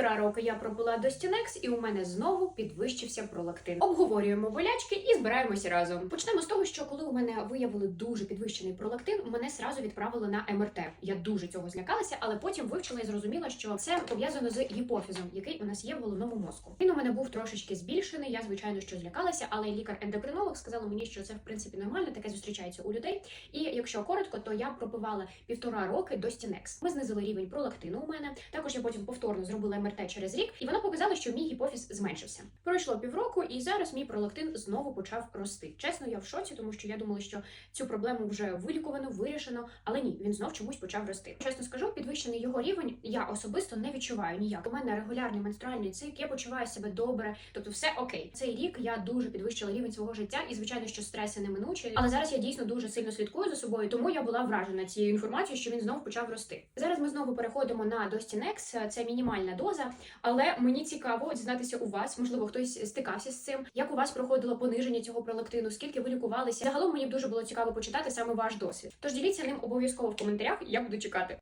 Півтора роки я пробула до Стінекс, і у мене знову підвищився пролактин. Обговорюємо болячки і збираємося разом. Почнемо з того, що коли у мене виявили дуже підвищений пролактин, мене сразу відправили на МРТ. Я дуже цього злякалася, але потім вивчила і зрозуміла, що це пов'язано з гіпофізом, який у нас є в головному мозку. Він у мене був трошечки збільшений. Я звичайно що злякалася, але лікар-ендокринолог сказала мені, що це в принципі нормально, таке зустрічається у людей. І якщо коротко, то я пропивала півтора роки до Стінекс. Ми знизили рівень пролактину у мене. Також я потім повторно зробила МРТ через рік, і воно показало, що мій гіпофіз зменшився. Пройшло півроку, і зараз мій пролактин знову почав рости. Чесно, я в шоці, тому що я думала, що цю проблему вже вилікувано, вирішено, але ні, він знов чомусь почав рости. Чесно скажу, підвищений його рівень я особисто не відчуваю ніяк. У мене регулярний менструальний цикл, я почуваю себе добре, тобто все окей. Цей рік я дуже підвищила рівень свого життя, і звичайно, що стреси неминучі. Але зараз я дійсно дуже сильно слідкую за собою, тому я була вражена цією інформацією, що він знов почав рости. Зараз ми знову переходимо на Достінекс. Це мінімальна доза, але мені цікаво дізнатися у вас. Можливо, хтось стикався з цим. Як у вас проходило пониження цього пролактину? Скільки ви лікувалися? Загалом мені б дуже було цікаво почитати саме ваш досвід. Тож діліться ним обов'язково в коментарях. Я буду чекати.